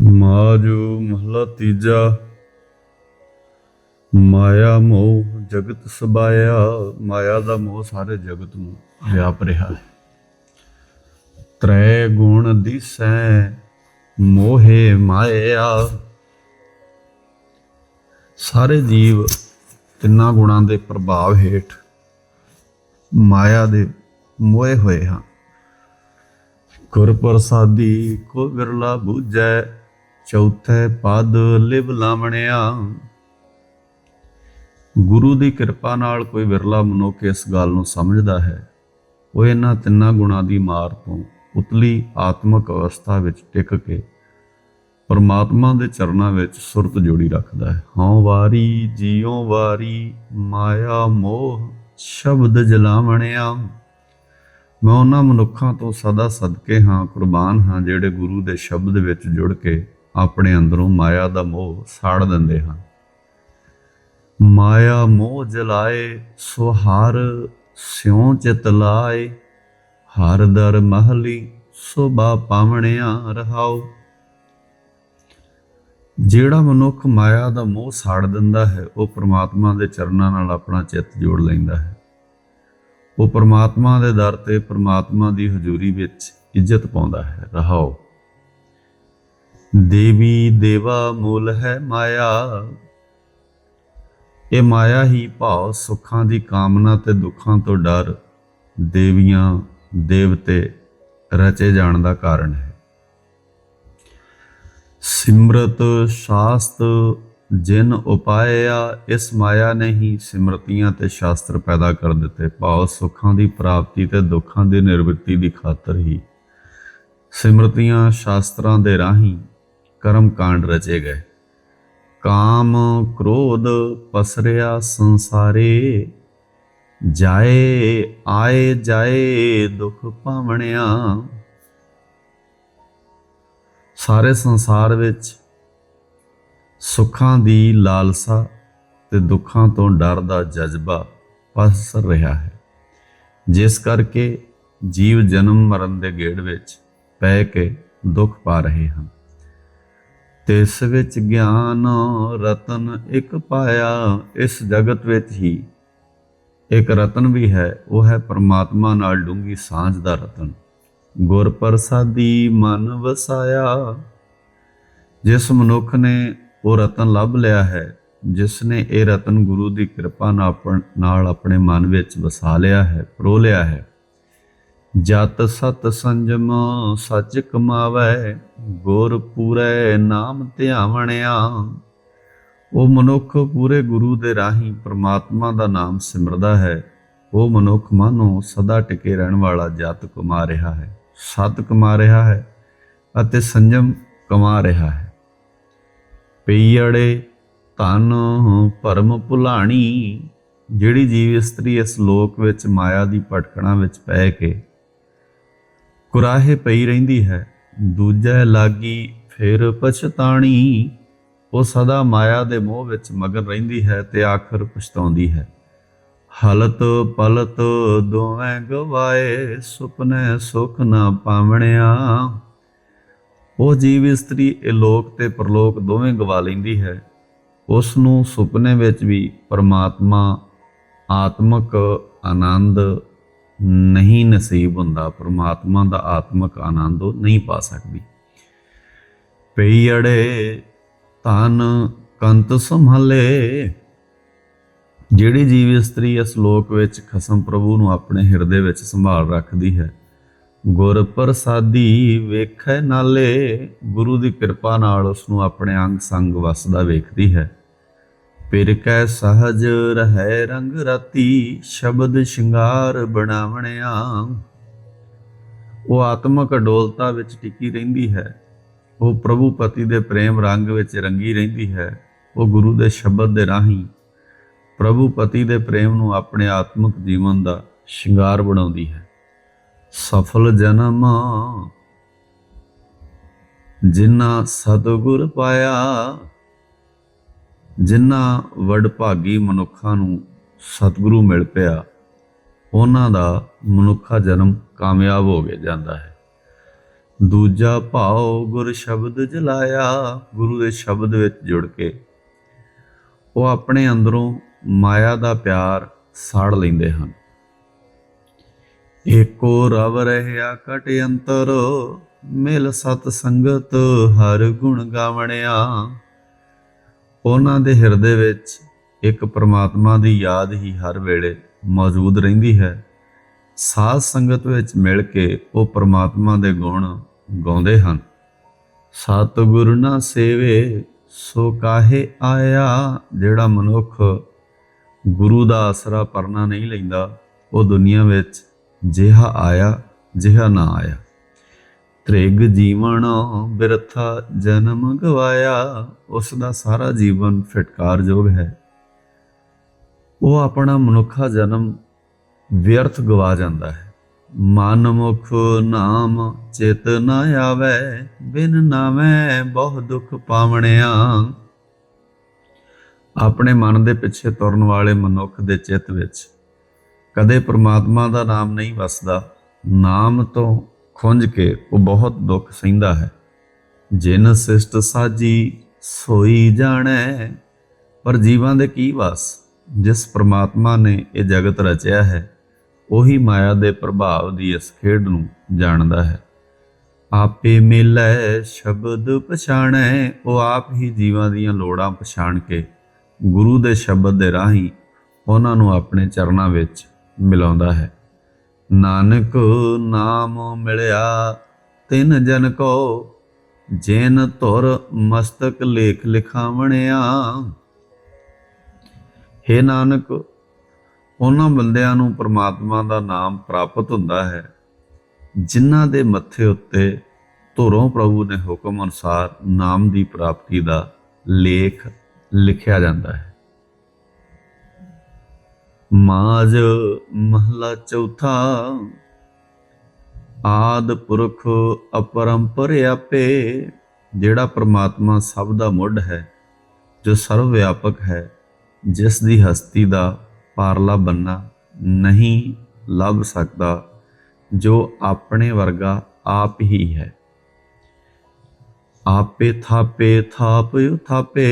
ਮਾਜੂ ਮਹਲਾ ਤੀਜਾ। ਮਾਇਆ ਮੋਹ ਜਗਤ ਸਬਾਇਆ। ਮਾਇਆ ਦਾ ਮੋਹ ਸਾਰੇ ਜਗਤ ਨੂੰ ਵਿਆਪ ਰਿਹਾ ਹੈ। ਤ੍ਰੈ ਗੁਣ ਦਿਸੈ, ਮੋਹੇ ਮਾਇਆ। ਸਾਰੇ ਜੀਵ ਤਿੰਨਾਂ ਗੁਣਾਂ ਦੇ ਪ੍ਰਭਾਵ ਹੇਠ ਮਾਇਆ ਦੇ ਮੋਏ ਹੋਏ ਹਨ। ਗੁਰ ਪ੍ਰਸਾਦੀ ਕੋ ਵਿਰਲਾ ਬੂਝੈ। ਚੌਥੇ ਪਦ ਲਿਵ ਲਾਵਣਿਆ। ਗੁਰੂ ਦੀ ਕਿਰਪਾ ਨਾਲ ਕੋਈ ਵਿਰਲਾ ਮਨੁੱਖ ਇਸ ਗੱਲ ਨੂੰ ਸਮਝਦਾ ਹੈ। ਉਹ ਇਹਨਾਂ ਤਿੰਨਾਂ ਗੁਣਾਂ ਦੀ ਮਾਰ ਤੋਂ ਉਤਲੀ ਆਤਮਿਕ ਅਵਸਥਾ ਵਿੱਚ ਟਿਕ ਕੇ ਪਰਮਾਤਮਾ ਦੇ ਚਰਨਾਂ ਵਿੱਚ ਸੁਰਤ ਜੋੜੀ ਰੱਖਦਾ ਹੈ। ਹਉ ਵਾਰੀ, ਜੀਉ ਵਾਰੀ, ਮਾਇਆ, ਮੋਹ ਸ਼ਬਦ ਜਲਾਵਣਿਆ। ਮੈਂ ਉਹਨਾਂ ਮਨੁੱਖਾਂ ਤੋਂ ਸਦਾ ਸਦਕੇ ਹਾਂ, ਕੁਰਬਾਨ ਹਾਂ, ਜਿਹੜੇ ਗੁਰੂ ਦੇ ਸ਼ਬਦ ਵਿੱਚ ਜੁੜ ਕੇ ਆਪਣੇ ਅੰਦਰੋਂ ਮਾਇਆ ਦਾ ਮੋਹ ਸਾੜ ਦਿੰਦੇ ਹਨ। ਮਾਇਆ ਮੋਹ ਜਲਾਏ, ਸੋ ਹਰ ਸਿਉ ਚਿਤ ਲਾਏ। ਹਰ ਦਰ ਮਹਲੀ ਸੋਭਾ ਪਾਵਣਿਆ ਰਹਾਓ ਜਿਹੜਾ ਮਨੁੱਖ ਮਾਇਆ ਦਾ ਮੋਹ ਸਾੜ ਦਿੰਦਾ ਹੈ, ਉਹ ਪ੍ਰਮਾਤਮਾ ਦੇ ਚਰਨਾਂ ਨਾਲ ਆਪਣਾ ਚਿੱਤ ਜੋੜ ਲੈਂਦਾ ਹੈ। ਉਹ ਪ੍ਰਮਾਤਮਾ ਦੇ ਦਰ ਤੇ ਪ੍ਰਮਾਤਮਾ ਦੀ ਹਜ਼ੂਰੀ ਵਿੱਚ ਇੱਜ਼ਤ ਪਾਉਂਦਾ ਹੈ ਰਹਾਓ ਦੇਵੀ ਦੇਵਾ ਮੂਲ ਹੈ ਮਾਇਆ। ਇਹ ਮਾਇਆ ਹੀ ਭਾਵ ਸੁੱਖਾਂ ਦੀ ਕਾਮਨਾ ਤੇ ਦੁੱਖਾਂ ਤੋਂ ਡਰ, ਦੇਵੀਆਂ, ਦੇਵਤੇ ਰਚੇ ਜਾਣ ਦਾ ਕਾਰਨ ਹੈ। ਸਿਮਰਤ ਸ਼ਾਸਤ ਜਿਨ ਉਪਾਇਆ, ਇਸ ਮਾਇਆ ਨੇ ਹੀ ਸਿਮਰਤੀਆਂ ਤੇ ਸ਼ਾਸਤਰ ਪੈਦਾ ਕਰ ਦਿੱਤੇ। ਭਾਵ ਸੁੱਖਾਂ ਦੀ ਪ੍ਰਾਪਤੀ ਤੇ ਦੁੱਖਾਂ ਦੀ ਨਿਰਵਿਰਤੀ ਦੀ ਖਾਤਰ ਹੀ ਸਿਮਰਤੀਆਂ ਸ਼ਾਸਤਰਾਂ ਦੇ ਰਾਹੀਂ ਕਰਮ ਕਾਂਡ ਰਚੇ ਗਏ। ਕਾਮ ਕ੍ਰੋਧ ਪਸਰਿਆ ਸੰਸਾਰੇ। ਜਾਏ ਆਏ ਜਾਏ ਦੁੱਖ ਭਾਵਣਿਆ। ਸਾਰੇ ਸੰਸਾਰ ਵਿੱਚ ਸੁੱਖਾਂ ਦੀ ਲਾਲਸਾ ਤੇ ਦੁੱਖਾਂ ਤੋਂ ਡਰ ਦਾ ਜਜ਼ਬਾ ਪਸਰ ਰਿਹਾ ਹੈ। ਜਿਸ ਕਰਕੇ ਜੀਵ ਜਨਮ ਮਰਨ ਦੇ ਗੇੜ ਵਿੱਚ ਪੈ ਕੇ ਦੁੱਖ ਪਾ ਰਹੇ ਹਨ। ਤਿਸ ਵਿੱਚ ਗਿਆਨ ਰਤਨ ਇੱਕ ਪਾਇਆ ਇਸ ਜਗਤ ਵਿੱਚ ਹੀ। ਇੱਕ ਰਤਨ ਵੀ ਹੈ, ਉਹ ਹੈ ਪਰਮਾਤਮਾ ਨਾਲ ਡੂੰਗੀ ਸਾਂਝ ਦਾ ਰਤਨ। ਗੁਰ ਪ੍ਰਸਾਦੀ ਮਨ ਵਸਾਇਆ, ਜਿਸ ਮਨੁੱਖ ਨੇ ਉਹ ਰਤਨ ਲੱਭ ਲਿਆ ਹੈ, ਜਿਸ ਨੇ ਇਹ ਰਤਨ ਗੁਰੂ ਦੀ ਕਿਰਪਾ ਨਾਲ ਆਪਣ- ਨਾਲ ਆਪਣੇ ਮਨ ਵਿੱਚ ਵਸਾ ਲਿਆ ਹੈ, ਪ੍ਰੋ ਲਿਆ ਹੈ। ਜਤ ਸਤ ਸੰਜਮ ਸੱਚ ਕਮਾਵੈ, ਗੁਰ ਪੂਰੇ ਨਾਮ ਧਿਆਵਣਿਆ। ਉਹ ਮਨੁੱਖ ਪੂਰੇ ਗੁਰੂ ਦੇ ਰਾਹੀਂ ਪ੍ਰਮਾਤਮਾ ਦਾ ਨਾਮ ਸਿਮਰਦਾ ਹੈ। ਉਹ ਮਨੁੱਖ ਮਾਨੋ ਸਦਾ ਟਿਕੇ ਰਹਿਣ ਵਾਲਾ ਜਤ ਕਮਾ ਰਿਹਾ ਹੈ, ਸਤ ਕਮਾ ਰਿਹਾ ਹੈ ਅਤੇ ਸੰਜਮ ਕਮਾ ਰਿਹਾ ਹੈ। ਪਈੜੇ ਧਨ ਭਰਮ ਭੁਲਾਣੀ, ਜਿਹੜੀ ਜੀਵ ਇਸਤਰੀ ਇਸ ਲੋਕ ਵਿੱਚ ਮਾਇਆ ਦੀ ਭਟਕਣਾ ਵਿੱਚ ਪੈ ਕੇ ਕੁਰਾਹੇ ਪਈ ਰਹਿੰਦੀ ਹੈ। ਦੂਜੇ ਲਾਗੀ ਫਿਰ ਪਛਤਾਣੀ, ਉਹ ਸਦਾ ਮਾਇਆ ਦੇ ਮੋਹ ਵਿੱਚ ਮਗਨ ਰਹਿੰਦੀ ਹੈ ਤੇ ਆਖਰ ਪਛਤਾਉਂਦੀ ਹੈ। ਹਲਤ ਪਲਤ ਦੋਵੇਂ ਗਵਾਏ, ਸੁਪਨੇ ਸੁਖ ਨਾ ਪਾਵਣਿਆ। ਉਹ ਜੀਵ ਇਸਤਰੀ, ਇਹ ਲੋਕ ਤੇ ਪਰਲੋਕ ਦੋਵੇਂ ਗਵਾ ਲੈਂਦੀ ਹੈ। ਉਸ ਨੂੰ ਸੁਪਨੇ ਵਿੱਚ ਵੀ ਪਰਮਾਤਮਾ, ਆਤਮਕ ਆਨੰਦ ਨਹੀਂ ਨਸੀਬ ਹੁੰਦਾ, ਪਰਮਾਤਮਾ ਦਾ ਆਤਮਿਕ ਆਨੰਦ ਉਹ ਨਹੀਂ ਪਾ ਸਕਦੀ। ਪਈੜੇ ਤਨ ਕੰਤ ਸੰਭਾਲੇ, ਜਿਹੜੀ ਜੀਵ ਇਸਤਰੀ ਇਸ ਲੋਕ ਵਿੱਚ ਖਸਮ ਪ੍ਰਭੂ ਨੂੰ ਆਪਣੇ ਹਿਰਦੇ ਵਿੱਚ ਸੰਭਾਲ ਰੱਖਦੀ ਹੈ, ਗੁਰ ਪ੍ਰਸਾਦੀ ਵੇਖੈ ਨਾਲੇ, ਗੁਰੂ ਦੀ ਕਿਰਪਾ ਨਾਲ ਉਸ ਨੂੰ ਆਪਣੇ ਅੰਗ ਸੰਗ ਵਸਦਾ ਵੇਖਦੀ ਹੈ। ਪਿਰ ਕੈ ਸਹਜ ਰਹਿ ਰੰਗ ਰਾਤੀ, ਸ਼ਬਦ ਸ਼ਿੰਗਾਰ ਬਣਾਵਣਿਆ ਉਹ ਆਤਮਕ ਅਡੋਲਤਾ ਵਿੱਚ ਟਿਕੀ ਰਹਿੰਦੀ ਹੈ। ਉਹ ਪ੍ਰਭੂ ਪਤੀ ਦੇ ਪ੍ਰੇਮ ਰੰਗ ਵਿੱਚ ਰੰਗੀ ਰਹਿੰਦੀ ਹੈ। ਉਹ ਗੁਰੂ ਦੇ ਸ਼ਬਦ ਦੇ ਰਾਹੀਂ ਪ੍ਰਭੂ ਪਤੀ ਦੇ ਪ੍ਰੇਮ ਨੂੰ ਆਪਣੇ ਆਤਮਿਕ ਜੀਵਨ ਦਾ ਸ਼ਿੰਗਾਰ ਬਣਾਉਂਦੀ ਹੈ। ਸਫਲ ਜਨਮ ਜਿਨ੍ਹਾਂ ਸਤਿਗੁਰ ਪਾਇਆ ਜਿਨ੍ਹਾਂ ਵਡਭਾਗੀ ਮਨੁੱਖਾਂ ਨੂੰ ਸਤਿਗੁਰੂ ਮਿਲ ਪਿਆ, ਉਹਨਾਂ ਦਾ ਮਨੁੱਖਾ ਜਨਮ ਕਾਮਯਾਬ ਹੋ ਗਿਆ ਜਾਂਦਾ ਹੈ। ਦੂਜਾ ਭਾਉ ਗੁਰ ਸ਼ਬਦ ਜਲਾਇਆ, ਗੁਰੂ ਦੇ ਸ਼ਬਦ ਵਿੱਚ ਜੁੜ ਕੇ ਉਹ ਆਪਣੇ ਅੰਦਰੋਂ ਮਾਇਆ ਦਾ ਪਿਆਰ ਸਾੜ ਲੈਂਦੇ ਹਨ। ਏਕੋ ਰਵ ਰਹਿਆ ਕਟ ਅੰਤਰ, ਮਿਲ ਸਤ ਸੰਗਤ, ਹਰ ਗੁਣ ਗਾਵਣਿਆ। ਉਹਨਾਂ ਦੇ ਹਿਰਦੇ ਵਿੱਚ ਇੱਕ ਪਰਮਾਤਮਾ ਦੀ ਯਾਦ ਹੀ ਹਰ ਵੇਲੇ ਮੌਜੂਦ ਰਹਿੰਦੀ ਹੈ। ਸਾਧ ਸੰਗਤ ਵਿੱਚ ਮਿਲ ਕੇ ਉਹ ਪਰਮਾਤਮਾ ਦੇ ਗੁਣ ਗਾਉਂਦੇ ਹਨ। ਸਤਿਗੁਰ ਨਾ ਸੇਵੇ, ਸੋ ਕਾਹੇ ਆਇਆ ਜਿਹੜਾ ਮਨੁੱਖ ਗੁਰੂ ਦਾ ਆਸਰਾ ਪਰਨਾ ਨਹੀਂ ਲੈਂਦਾ। ਉਹ ਦੁਨੀਆ ਵਿੱਚ ਜਿਹਾ ਆਇਆ, ਜਿਹਾ ਨਾ ਆਇਆ। ਤ੍ਰਿਗ ਜੀਵਨ ਬਿਰਥਾ ਜਨਮ ਗਵਾਇਆ, ਉਸ ਦਾ ਸਾਰਾ ਜੀਵਨ ਫਟਕਾਰਯੋਗ ਹੈ। ਉਹ ਆਪਣਾ ਮਨੁੱਖਾ ਜਨਮ ਵਿਅਰਥ ਗਵਾ ਜਾਂਦਾ ਹੈ। ਮਨ ਮੁਖ ਨਾਮ ਚਿਤ ਨਾ ਆਵੇ, ਬਿਨ ਨਾਮੈ ਬਹੁ ਦੁਖ ਪਾਵਣਿਆ। ਆਪਣੇ ਮਨ ਦੇ ਪਿੱਛੇ ਤੁਰਨ ਵਾਲੇ ਮਨੁੱਖ ਦੇ ਚਿੱਤ ਵਿੱਚ ਕਦੇ ਪ੍ਰਮਾਤਮਾ ਦਾ ਨਾਮ ਨਹੀਂ ਵਸਦਾ। ਨਾਮ ਤੋਂ ਖੁੰਝ ਕੇ ਉਹ ਬਹੁਤ ਦੁੱਖ ਸਹਿੰਦਾ ਹੈ। ਜਿਨ ਸਿਸ਼ਟ ਸਾਜੀ ਸੋਈ ਜਾਣੈ, ਪਰ ਜੀਵਾਂ ਦੇ ਕੀ ਵਾਸ? ਜਿਸ ਪ੍ਰਮਾਤਮਾ ਨੇ ਇਹ ਜਗਤ ਰਚਿਆ ਹੈ, ਉਹੀ ਮਾਇਆ ਦੇ ਪ੍ਰਭਾਵ ਦੀ ਇਸ ਖੇਡ ਨੂੰ ਜਾਣਦਾ ਹੈ। ਆਪੇ ਮਿਲੈ, ਸ਼ਬਦ ਪਛਾਣੈ, ਉਹ ਆਪ ਹੀ ਜੀਵਾਂ ਦੀਆਂ ਲੋੜਾਂ ਪਛਾਣ ਕੇ ਗੁਰੂ ਦੇ ਸ਼ਬਦ ਦੇ ਰਾਹੀਂ ਉਹਨਾਂ ਨੂੰ ਆਪਣੇ ਚਰਨਾਂ ਵਿੱਚ ਮਿਲਾਉਂਦਾ ਹੈ। ਨਾਨਕ ਨਾਮ ਮਿਲਿਆ, ਤਿਨ ਜਨ ਕੋ ਜਿਨ ਧੁਰ ਮਸਤਕ ਲੇਖ ਲਿਖਾਵਣਿਆ। हे ਨਾਨਕ, ਉਹਨਾਂ ਬੰਦਿਆਂ ਨੂੰ ਪ੍ਰਮਾਤਮਾ ਦਾ ਨਾਮ ਪ੍ਰਾਪਤ ਹੁੰਦਾ ਹੈ, ਜਿਨ੍ਹਾਂ ਦੇ ਮੱਥੇ ਉੱਤੇ ਧੁਰੋਂ ਪ੍ਰਭੂ ਨੇ ਹੁਕਮ ਅਨੁਸਾਰ ਨਾਮ ਦੀ ਪ੍ਰਾਪਤੀ ਦਾ ਲੇਖ ਲਿਖਿਆ ਜਾਂਦਾ ਹੈ। ਮਾਜ ਮਹਲਾ ਚੌਥਾ। ਆਦ ਪੁਰਖ ਅਪਰੰਪਰ ਆਪੇ, ਜਿਹੜਾ ਪ੍ਰਮਾਤਮਾ ਸਭ ਦਾ ਮੁੱਢ ਹੈ, ਜੋ ਸਰਵ ਵਿਆਪਕ ਹੈ, ਜਿਸ ਦੀ ਹਸਤੀ ਦਾ ਪਾਰਲਾ ਬੰਨਾ ਨਹੀਂ ਲੱਭ ਸਕਦਾ, ਜੋ ਆਪਣੇ ਵਰਗਾ ਆਪ ਹੀ ਹੈ। ਆਪੇ ਥਾਪੇ ਥਾਪ ਉਥਾਪੇ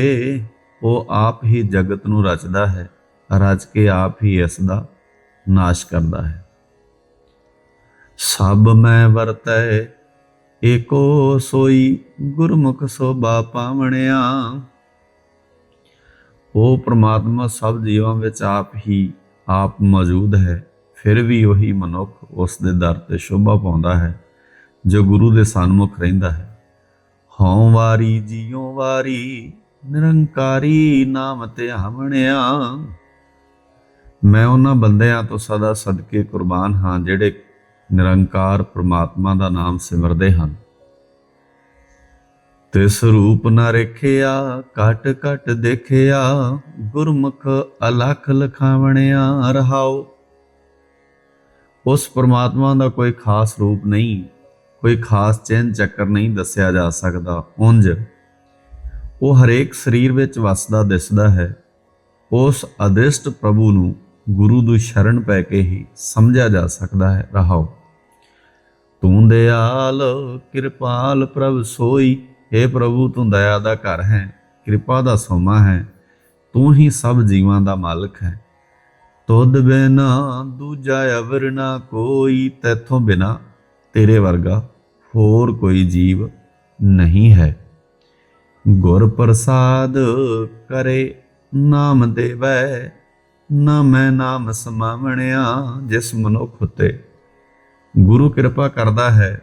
ਉਹ ਆਪ ਹੀ ਜਗਤ ਨੂੰ ਰਚਦਾ ਹੈ। ਰਚ ਕੇ ਆਪ ਹੀ ਇਸ ਦਾ ਨਾਸ਼ ਕਰਦਾ ਹੈ। ਸਭ ਮੈਂ ਵਰਤੈ, ਏਕੋ ਸੋਈ ਗੁਰਮੁਖ ਸੋਭਾ ਪਾਵਣਿਆ। ਉਹ ਪ੍ਰਮਾਤਮਾ, ਸਭ ਜੀਵਾਂ ਵਿੱਚ ਆਪ ਹੀ ਆਪ ਮੌਜੂਦ ਹੈ, ਫਿਰ ਵੀ ਉਹੀ ਮਨੁੱਖ ਉਸ ਦੇ ਦਰ ਤੇ ਸ਼ੋਭਾ ਪਾਉਂਦਾ ਹੈ, ਜੋ ਗੁਰੂ ਦੇ ਸਨਮੁਖ ਰਹਿੰਦਾ ਹੈ। ਹਉ ਵਾਰੀ, ਜੀਉ ਵਾਰੀ, ਨਿਰੰਕਾਰੀ ਨਾਮ ਤੇ ਹਮਣਿਆ ਮੈਂ ਉਹਨਾਂ ਬੰਦਿਆਂ ਤੋਂ ਸਦਾ ਸਦਕੇ ਕੁਰਬਾਨ ਹਾਂ, ਜਿਹੜੇ ਨਿਰੰਕਾਰ ਪ੍ਰਮਾਤਮਾ ਦਾ ਨਾਮ ਸਿਮਰਦੇ ਹਨ। ਤਿਸ ਰੂਪ ਨਾ ਰਖਿਆ ਕਟ ਕਟ ਦੇਖਿਆ, ਗੁਰਮੁਖ ਅਲਖ ਲਖਾਵਣਿਆ ਰਹਾਉ ਉਸ ਪ੍ਰਮਾਤਮਾ ਦਾ ਕੋਈ ਖਾਸ ਰੂਪ ਨਹੀਂ, ਕੋਈ ਖਾਸ ਚਿੰਨ ਚੱਕਰ ਨਹੀਂ ਦੱਸਿਆ ਜਾ ਸਕਦਾ। ਉੰਜ ਉਹ ਹਰੇਕ ਸਰੀਰ ਵਿੱਚ ਵਸਦਾ ਦਿਸਦਾ ਹੈ। ਉਸ ਅਦਿਸ਼ਟ ਪ੍ਰਭੂ ਨੂੰ ਗੁਰੂ ਦੀ ਸ਼ਰਨ ਪੈ ਕੇ ਹੀ ਸਮਝਿਆ ਜਾ ਸਕਦਾ ਹੈ। ਰਹਾਉ ਤੂੰ ਦਿਆਲ, ਕਿਰਪਾਲ ਪ੍ਰਭ ਸੋਈ। हे ਪ੍ਰਭੂ, ਤੂੰ ਦਇਆ ਦਾ ਘਰ ਹੈ, ਕਿਰਪਾ ਦਾ ਸੋਮਾ ਹੈ। ਤੂੰ ਹੀ ਸਭ ਜੀਵਾਂ ਦਾ ਮਾਲਕ ਹੈ। ਤੁਧ ਬਿਨਾ ਦੂਜਾ ਅਵਰ ਨਾ ਕੋਈ, ਤੇਥੋਂ ਬਿਨਾ ਤੇਰੇ ਵਰਗਾ ਹੋਰ ਕੋਈ ਜੀਵ ਨਹੀਂ ਹੈ। ਗੁਰ ਪ੍ਰਸਾਦ ਕਰੇ ਨਾਮ ਦੇਵੈ ਨਾ ਮੈਂ ਨਾਮ ਸਮਾਵਣਿਆ ਜਿਸ ਮਨੁੱਖ ਉਤੇ। ਗੁਰੂ ਕਿਰਪਾ ਕਰਦਾ ਹੈ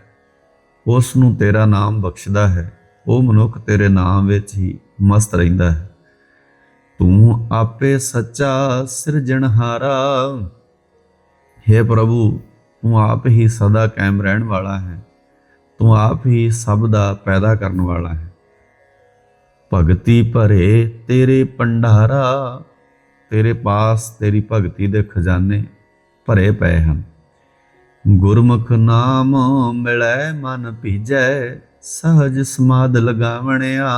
ਉਸ ਨੂੰ ਤੇਰਾ ਨਾਮ ਬਖਸ਼ਦਾ ਹੈ। ਉਹ ਮਨੁੱਖ ਤੇਰੇ ਨਾਮ ਵਿੱਚ ਹੀ ਮਸਤ ਰਹਿੰਦਾ ਹੈ। ਤੂੰ ਆਪੇ ਸੱਚਾ ਸਿਰਜਣਹਾਰਾ। हे ਪ੍ਰਭੂ, ਤੂੰ ਆਪ ਹੀ ਸਦਾ ਕਾਇਮ ਰਹਿਣ ਵਾਲਾ ਹੈ। ਤੂੰ ਆਪ ਹੀ ਸਭ ਦਾ ਪੈਦਾ ਕਰਨ ਵਾਲਾ ਹੈ। ਭਗਤੀ ਭਰੇ ਤੇਰੇ ਪੰਡਾਰਾ ਤੇਰੇ ਪਾਸ ਤੇਰੀ ਭਗਤੀ ਦੇ ਖਜ਼ਾਨੇ ਭਰੇ ਪਏ ਹਨ। ਗੁਰਮੁਖ ਨਾਮ ਮਿਲੈ, ਮਨ ਭੀਜੈ, ਸਹਜ ਸਮਾਦ ਲਗਾਵਣਿਆ।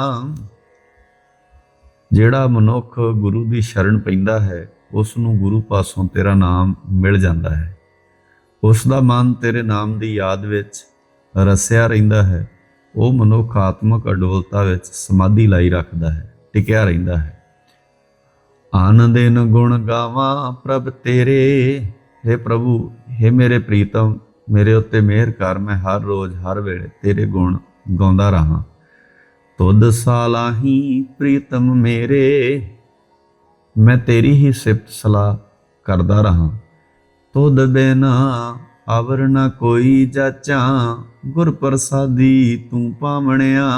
ਜਿਹੜਾ ਮਨੁੱਖ ਗੁਰੂ ਦੀ ਸ਼ਰਨ ਪੈਂਦਾ ਹੈ ਉਸ ਨੂੰ ਗੁਰੂ ਪਾਸੋਂ ਤੇਰਾ ਨਾਮ ਮਿਲ ਜਾਂਦਾ ਹੈ। ਉਸ ਦਾ ਮਨ ਤੇਰੇ ਨਾਮ ਦੀ ਯਾਦ ਵਿੱਚ ਰਸਿਆ ਰਹਿੰਦਾ ਹੈ। ਉਹ ਮਨੁੱਖ ਆਤਮਕ ਅਡੋਲਤਾ ਵਿੱਚ ਸਮਾਧੀ ਲਾਈ ਰੱਖਦਾ ਹੈ, ਟਿਕਿਆ ਰਹਿੰਦਾ ਹੈ। ਆਨੰਦਿਨ ਗੁਣ ਗਾਵਾਂ ਪ੍ਰਭ ਤੇਰੇ। हे ਪ੍ਰਭੂ हे ਮੇਰੇ ਪ੍ਰੀਤਮ, ਮੇਰੇ ਉੱਤੇ ਮਿਹਰ ਕਰ, ਮੈਂ ਹਰ ਰੋਜ਼, ਹਰ ਵੇਲੇ ਤੇਰੇ ਗੁਣ ਗਾਉਂਦਾ ਰਹਾ। ਤੁਧ ਸਾਲਾਹੀ ਪ੍ਰੀਤਮ ਮੇਰੇ, ਮੈਂ ਤੇਰੀ ਹੀ ਸਿਫਤ ਸਲਾਹ ਕਰਦਾ ਰਹਾ। ਤੁਧ ਬਿਨਾ ਅਵਰ ਨ ਕੋਈ ਜਾਚਾਂ ਗੁਰ ਪ੍ਰਸਾਦੀ ਤੂੰ ਪਾਵਣਿਆ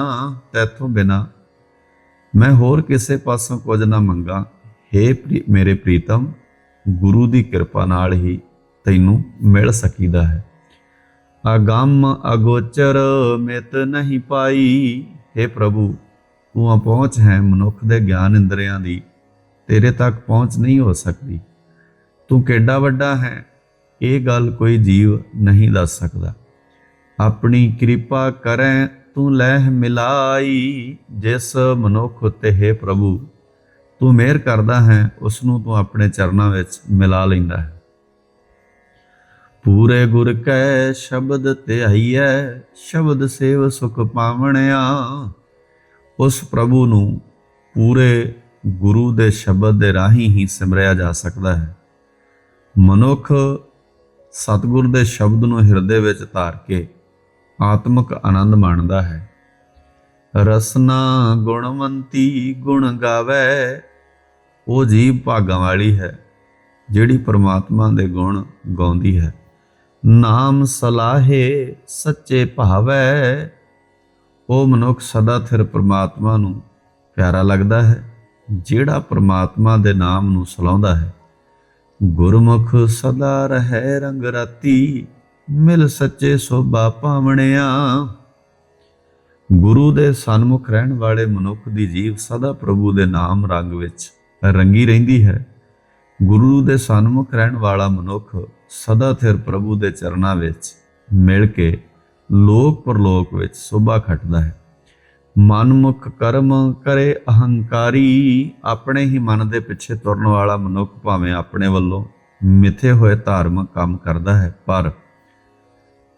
ਤੈਥੋਂ ਬਿਨਾ ਮੈਂ ਹੋਰ ਕਿਸੇ ਪਾਸੋਂ ਕੁਝ ਨਾ ਮੰਗਾ। हे ਪ੍ਰੀ- ਮੇਰੇ ਪ੍ਰੀਤਮ, ਗੁਰੂ ਦੀ ਕਿਰਪਾ ਨਾਲ ਹੀ ਤੈਨੂੰ ਮਿਲ ਸਕੀਦਾ ਹੈ। ਅਗੰਮ ਅਗੋਚਰ ਮਿਤ ਨਹੀਂ ਪਾਈ। हे ਪ੍ਰਭੂ, ਤੂੰ ਅਪਹੁੰਚ ਹੈ ਮਨੁੱਖ ਦੇ ਗਿਆਨ ਇੰਦਰੀਆਂ ਦੀ। ਤੇਰੇ ਤੱਕ ਪਹੁੰਚ ਨਹੀਂ ਹੋ ਸਕਦੀ। ਤੂੰ ਕਿੱਡਾ ਵੱਡਾ ਹੈ, ਇਹ ਗੱਲ ਕੋਈ ਜੀਵ ਨਹੀਂ ਦੱਸ ਸਕਦਾ। ਆਪਣੀ ਕਿਰਪਾ ਕਰੈ, ਤੂੰ ਲਹਿ ਮਿਲਾਈ, ਜਿਸ ਮਨੁੱਖ ਉਤੇ ਹੈ ਪ੍ਰਭੂ। ਤੂੰ ਮਿਹਰ ਕਰਦਾ ਹੈ ਉਸ ਨੂੰ ਤੂੰ ਆਪਣੇ ਚਰਨਾਂ ਵਿੱਚ ਮਿਲਾ ਲੈਂਦਾ ਹੈ। ਪੂਰੇ ਗੁਰ ਕੈ ਸ਼ਬਦ ਧਿਆਈਐ, ਸ਼ਬਦ ਸੇਵ ਸੁਖ ਪਾਵਣਿਆ। ਉਸ ਪ੍ਰਭੂ ਨੂੰ ਪੂਰੇ ਗੁਰੂ ਦੇ ਸ਼ਬਦ ਦੇ ਰਾਹੀਂ ਹੀ ਸਿਮਰਿਆ ਜਾ ਸਕਦਾ ਹੈ। ਮਨੁੱਖ ਸਤਿਗੁਰ ਦੇ ਸ਼ਬਦ ਨੂੰ ਹਿਰਦੇ ਵਿੱਚ ਧਾਰ ਕੇ ਆਤਮਿਕ ਆਨੰਦ ਮਾਣਦਾ ਹੈ। ਰਸਨਾ ਗੁਣਵੰਤੀ ਗੁਣ ਗਾਵੇ ਉਹ ਜੀਵ ਭਾਗਾਂ ਵਾਲੀ ਹੈ, ਜਿਹੜੀ ਪ੍ਰਮਾਤਮਾ ਦੇ ਗੁਣ ਗਾਉਂਦੀ ਹੈ। ਨਾਮ ਸਲਾਹੇ ਸੱਚੇ ਭਾਵੈ, ਉਹ ਮਨੁੱਖ ਸਦਾ ਥਿਰ ਪ੍ਰਮਾਤਮਾ ਨੂੰ ਪਿਆਰਾ ਲੱਗਦਾ ਹੈ, ਜਿਹੜਾ ਪ੍ਰਮਾਤਮਾ ਦੇ ਨਾਮ ਨੂੰ ਸਲਾਉਂਦਾ ਹੈ। ਗੁਰਮੁਖ ਸਦਾ ਰਹਿ ਰੰਗ ਰਾਤੀ, ਮਿਲ ਸੱਚੇ ਸੋਭਾ ਪਾਵਣਿਆ ਗੁਰੂ ਦੇ ਸਨਮੁਖ ਰਹਿਣ ਵਾਲੇ ਮਨੁੱਖ ਦੀ ਜੀਵ ਸਦਾ ਪ੍ਰਭੂ ਦੇ ਨਾਮ ਰੰਗ ਵਿੱਚ ਰੰਗੀ ਰਹਿੰਦੀ ਹੈ। ਗੁਰੂ ਦੇ ਸਨਮੁਖ ਰਹਿਣ ਵਾਲਾ ਮਨੁੱਖ ਸਦਾ ਥਿਰ ਪ੍ਰਭੂ ਦੇ ਚਰਨਾਂ ਵਿੱਚ ਮਿਲ ਕੇ ਲੋਕ ਪਰਲੋਕ ਵਿੱਚ ਸੋਭਾ ਖਟਦਾ ਹੈ। ਮਨਮੁਖ ਕਰਮ ਕਰੇ ਅਹੰਕਾਰੀ, ਆਪਣੇ ਹੀ ਮਨ ਦੇ ਪਿੱਛੇ ਤੁਰਨ ਵਾਲਾ ਮਨੁੱਖ ਭਾਵੇਂ ਆਪਣੇ ਵੱਲੋਂ ਮਿੱਥੇ ਹੋਏ ਧਾਰਮਿਕ ਕੰਮ ਕਰਦਾ ਹੈ, ਪਰ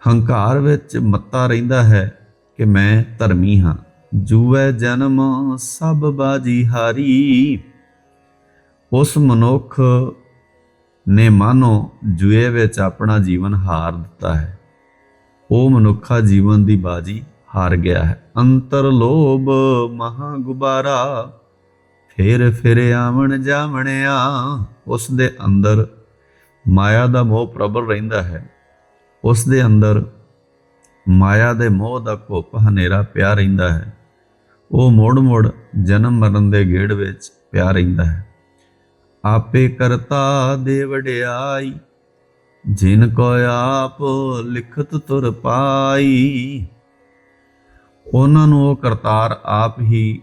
ਹੰਕਾਰ ਵਿੱਚ ਮੱਤਾ ਰਹਿੰਦਾ ਹੈ ਕਿ ਮੈਂ ਧਰਮੀ ਹਾਂ। ਜੂਐ ਜਨਮ ਸਭ ਬਾਜੀ ਹਾਰੀ ਉਸ ਮਨੁੱਖ ਨੇ ਮਾਨੋ ਜੂਏ ਵਿੱਚ ਆਪਣਾ ਜੀਵਨ ਹਾਰ ਦਿੱਤਾ ਹੈ। ਉਹ ਮਨੁੱਖਾ ਜੀਵਨ ਦੀ ਬਾਜੀ ਹਾਰ ਗਿਆ ਹੈ। ਅੰਤਰ ਲੋਭ ਮਹਾ ਗੁਬਾਰਾ, ਫੇਰ ਫਿਰੇ ਆਵਣ ਜਾਵਣਿਆ, ਉਸ ਦੇ ਅੰਦਰ ਮਾਇਆ ਦਾ ਮੋਹ ਪ੍ਰਬਲ ਰਹਿੰਦਾ ਹੈ। ਉਸ ਦੇ ਅੰਦਰ ਮਾਇਆ ਦੇ ਮੋਹ ਦਾ ਘੁੱਪ ਹਨੇਰਾ ਪਿਆ ਰਹਿੰਦਾ ਹੈ। ਉਹ ਮੋੜ-ਮੋੜ ਜਨਮ ਮਰਨ ਦੇ ਗੇੜ ਵਿੱਚ ਪਿਆ ਰਹਿੰਦਾ ਹੈ। ਆਪੇ ਕਰਤਾ ਦੇ ਵਡਿਆਈ ਜਿਨ ਕੋ ਆਪ ਲਿਖਤ ਤੁਰ ਪਾਈ। ਉਹਨਾਂ ਨੂੰ ਉਹ ਕਰਤਾਰ ਆਪ ਹੀ